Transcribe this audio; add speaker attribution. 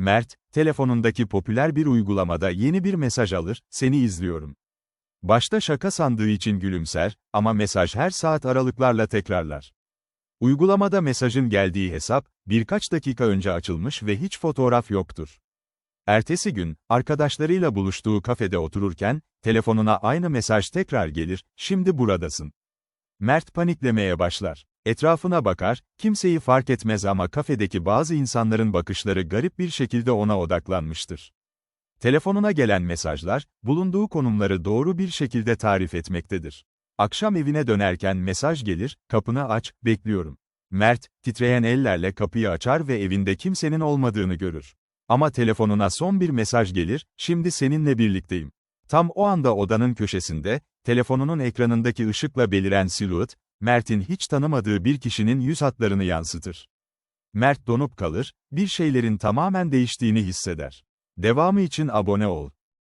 Speaker 1: Mert, telefonundaki popüler bir uygulamada yeni bir mesaj alır, seni izliyorum. Başta şaka sandığı için gülümser, ama mesaj her saat aralıklarla tekrarlar. Uygulamada mesajın geldiği hesap, birkaç dakika önce açılmış ve hiç fotoğraf yoktur. Ertesi gün, arkadaşlarıyla buluştuğu kafede otururken, telefonuna aynı mesaj tekrar gelir, şimdi buradasın. Mert paniklemeye başlar. Etrafına bakar, kimseyi fark etmez ama kafedeki bazı insanların bakışları garip bir şekilde ona odaklanmıştır. Telefonuna gelen mesajlar, bulunduğu konumları doğru bir şekilde tarif etmektedir. Akşam evine dönerken mesaj gelir, kapını aç, bekliyorum. Mert, titreyen ellerle kapıyı açar ve evinde kimsenin olmadığını görür. Ama telefonuna son bir mesaj gelir, şimdi seninle birlikteyim. Tam o anda odanın köşesinde, telefonunun ekranındaki ışıkla beliren silüet, Mert'in hiç tanımadığı bir kişinin yüz hatlarını yansıtır. Mert donup kalır, bir şeylerin tamamen değiştiğini hisseder. Devamı için abone ol.